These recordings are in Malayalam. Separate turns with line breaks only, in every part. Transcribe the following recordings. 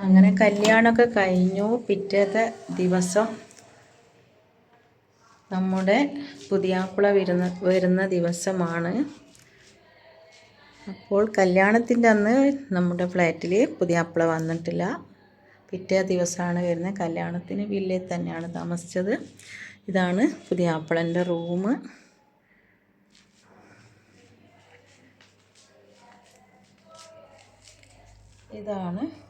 അങ്ങനെ കല്യാണമൊക്കെ കഴിഞ്ഞു. പിറ്റേത്തെ ദിവസം നമ്മുടെ പുതിയാപ്പിള വരുന്ന വരുന്ന ദിവസമാണ്. അപ്പോൾ കല്യാണത്തിന്റെ അന്ന് നമ്മുടെ ഫ്ലാറ്റിൽ പുതിയാപ്പിള വന്നിട്ടില്ല. പിറ്റേ ദിവസമാണ് വരുന്നത്. കല്യാണത്തിന് വില്ലയിൽ തന്നെയാണ് താമസിച്ചത്. ഇതാണ് പുതിയാപ്പിളന്റെ റൂം. ഇതാണ്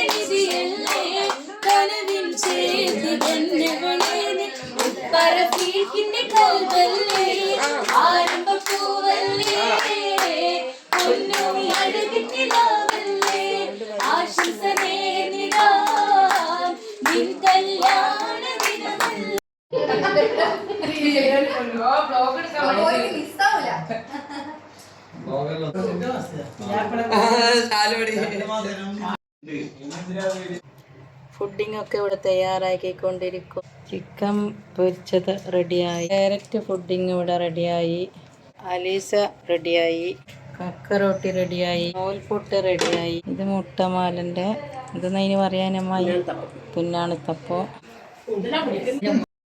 പറഫീക്കിന്റെ കൽവല്ലേ ആരംഭപ്പൂവല്ലേ പൊന്നോമി അഴകിട്ടിലാവല്ലേ ആശംസനേ നിലാ നിൻ കല്യാണ ദിനമല്ലേ.
ഫുഡിംഗ് ഒക്കെ ഇവിടെ തയ്യാറാക്കിക്കൊണ്ടിരിക്കും. ചിക്കൻ പൊരിച്ചത് റെഡിയായി. ക്യാരറ്റ് ഫുഡിംഗ് ഇവിടെ റെഡിയായി. അലീസ റെഡിയായി. കക്ക റൊട്ടി റെഡിയായി. നൂൽപുട്ട് റെഡിയായി. ഇത് മുട്ടമാലന്റെ ഇതെന്നതിന് പറയാനമ്മായി പുന്നാണിത്തപ്പോ.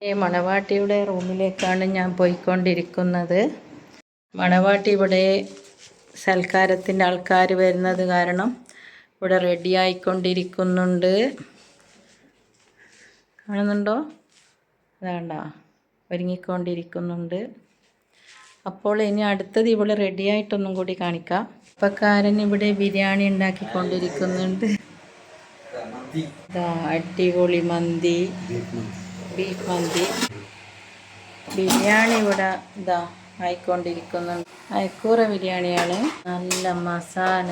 ഈ മണവാട്ടിയുടെ റൂമിലേക്കാണ് ഞാൻ പോയിക്കൊണ്ടിരിക്കുന്നത്. മണവാട്ടി ഇവിടെ സൽക്കാരത്തിന്റെ ആൾക്കാർ വരുന്നത് കാരണം ഇവിടെ റെഡി ആയിക്കൊണ്ടിരിക്കുന്നുണ്ട് കാണുന്നുണ്ടോ? അതാണ്ട ഒരുങ്ങിക്കൊണ്ടിരിക്കുന്നുണ്ട്. അപ്പോൾ ഇനി അടുത്തത് ഇവിടെ റെഡി ആയിട്ടൊന്നും കൂടി കാണിക്കാം. അപ്പക്കാരൻ ഇവിടെ ബിരിയാണി ഉണ്ടാക്കിക്കൊണ്ടിരിക്കുന്നുണ്ട്. അടിപൊളി മന്തി. ബീഫ് മന്തി. ബിരിയാണി ഇവിടെ ഇതാ ആയിക്കൊണ്ടിരിക്കുന്നുണ്ട്. അയക്കൂറ ബിരിയാണിയാണ്. നല്ല മസാല.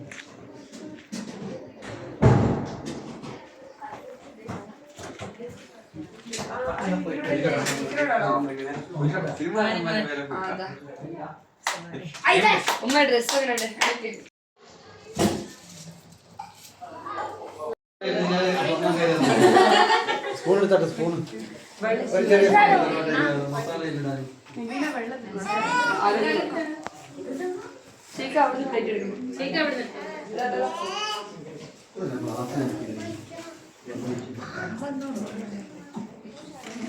ഉമ്മ ഡ്രസ്
സ്പൂൺ എടുത്തട്ടെ സ്പൂൺ ചേക്ക് അവിടെ പ്ലേറ്റ് എടുക്കും ചേക്ക് അവിടെ നിന്ന്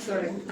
చూడండి